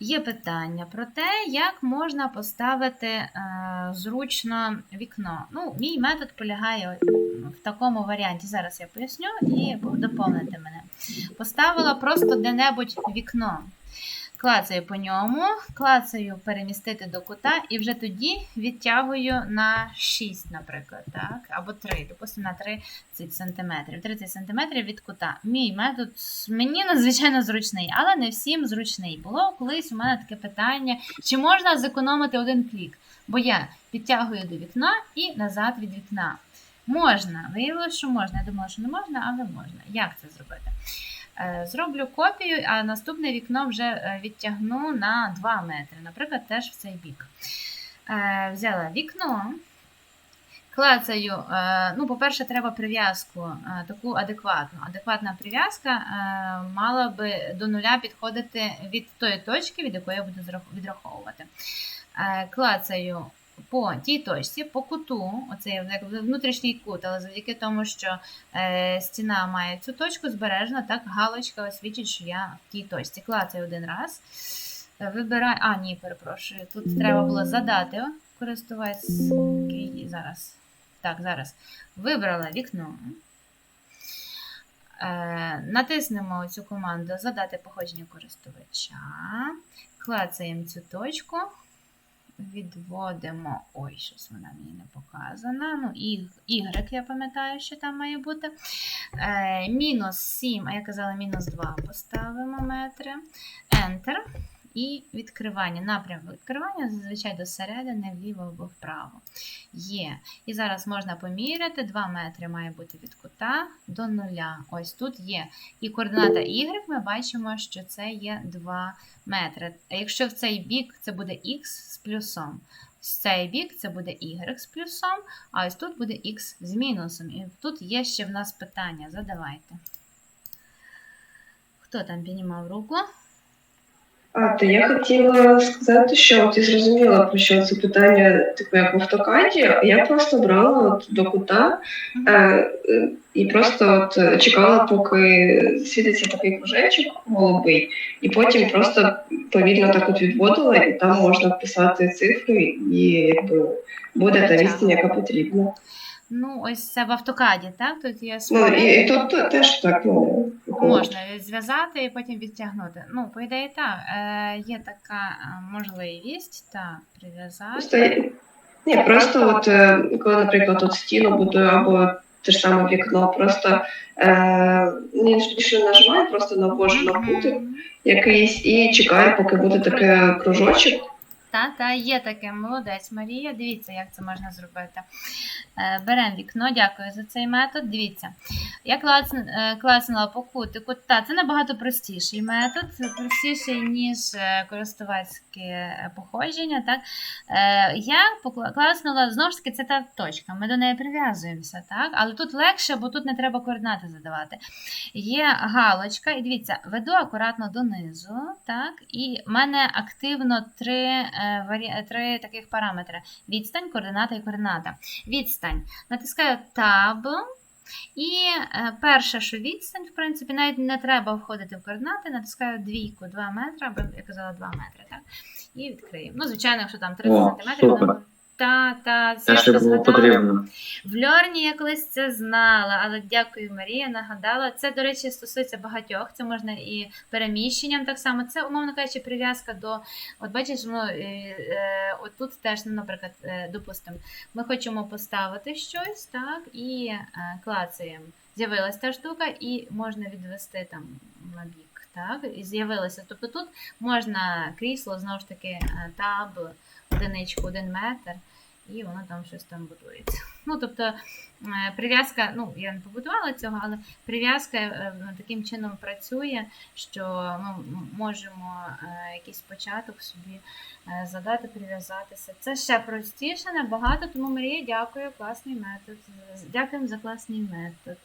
Є питання про те, як можна поставити е, зручно вікно. Ну, мій метод полягає в такому варіанті. Зараз я поясню і доповните мене. Поставила просто де-небудь вікно. Клацаю по ньому, клацаю перемістити до кута, і вже тоді відтягую на 6, наприклад, так? або 3, допустимо, на 30 см. 30 см від кута. Мій метод мені надзвичайно зручний, але не всім зручний. Було колись у мене таке питання, чи можна зекономити один клік? Бо я підтягую до вікна і назад від вікна. Можна, виявилося, що можна. Я думала, що не можна, але можна. Як це зробити? Е, Зроблю копію, а наступне вікно вже е, відтягну на 2 метри, наприклад, теж в цей бік. Е, Взяла вікно, клацаю. Ну, по-перше, треба прив'язку таку адекватну. Адекватна прив'язка мала би до нуля підходити від тої точки, від якої я буду відраховувати. Клацаю по тій точці, по куту, як внутрішній кут, але завдяки тому, що е, стіна має цю точку збережена, так галочка освічить, що я в тій точці. Клацаю один раз. Вибираю. А, ні, перепрошую. Тут треба було задати користувач. Зараз. Так, зараз. Вибрала вікно. Е, натиснемо цю команду Задати походження користувача. Клацаємо цю точку. Відводимо. Ой, щось вона мені не показана. Ну, Y, я пам'ятаю, що там має бути. Е, мінус 7, а я казала мінус 2 поставимо метри. Enter. І відкривання. Напрям відкривання зазвичай до середини, вліво або вправо. Є. І зараз можна поміряти. 2 метри має бути від кута до нуля. Ось тут є. І координата Y ми бачимо, що це є 2 метри. А якщо в цей бік це буде Х з плюсом, в цей бік це буде Y з плюсом, а ось тут буде Х з мінусом. І тут є ще в нас питання. Задавайте. Хто там піднімав руку? А, то я хотіла сказати, що ти зрозуміла, про що це питання, типу як в автокаді. Я просто брала от до кута е, е, і просто от чекала, поки світиться такий кружечок голубий, і потім просто повільно так от відводила, і там можна вписати цифри, і якби буде та відстань, яка потрібна. Ну, ось це в автокаді, так? Тут є Ну і, і тут теж так ну, Можна зв'язати і потім відтягнути. Ну, по ідеї, так. Е, є така е, можливість, так, Просто, прив'язати. ні, просто от е, коли, наприклад, от стіну будую або те ж саме вікно, просто е, ніж нажимаю, просто на кутик Мгм. якийсь і чекаю, поки буде таке кружочок. Та, та, є таке, молодець Марія. Дивіться, як це можна зробити. Е, Беремо вікно, дякую за цей метод. Дивіться. Я е, клацнула по кутику. Та, це набагато простіший метод, простіший, ніж е, користувацьке походження. Так? Я клацнула, знову ж таки, це та точка. Ми до неї прив'язуємося, так? але тут легше, бо тут не треба координати задавати. Є галочка, і дивіться, веду акуратно донизу, так, і в мене активно три. Три таких параметри: відстань, координата і координата. Відстань. Натискаю Tab. І е, перше, що відстань, в принципі, навіть не треба входити в координати, натискаю двійку 2 метри, або я казала 2 метри, так? І відкриємо. Ну, звичайно, якщо там 30 О, см. Та, та, Те, що було потрібно. в Льорні я колись це знала, але дякую, Марія, нагадала. Це, до речі, стосується багатьох. Це можна і переміщенням так само. Це, умовно кажучи, прив'язка до. От бачиш, ну, е, е, от тут теж, ну, наприклад, е, допустимо, ми хочемо поставити щось, так, і е, клацаємо. З'явилася та штука, і можна відвести там бік. Так, і з'явилося. Тобто тут можна крісло, знову ж таки, е, таб, одиничку, один метр і воно там щось там будується. Ну, тобто е, прив'язка, ну я не побудувала цього, але прив'язка е, таким чином працює, що ми можемо якийсь початок собі задати, прив'язатися. Це ще простіше, набагато, тому Марія, дякую, класний метод. Дякуємо за класний метод.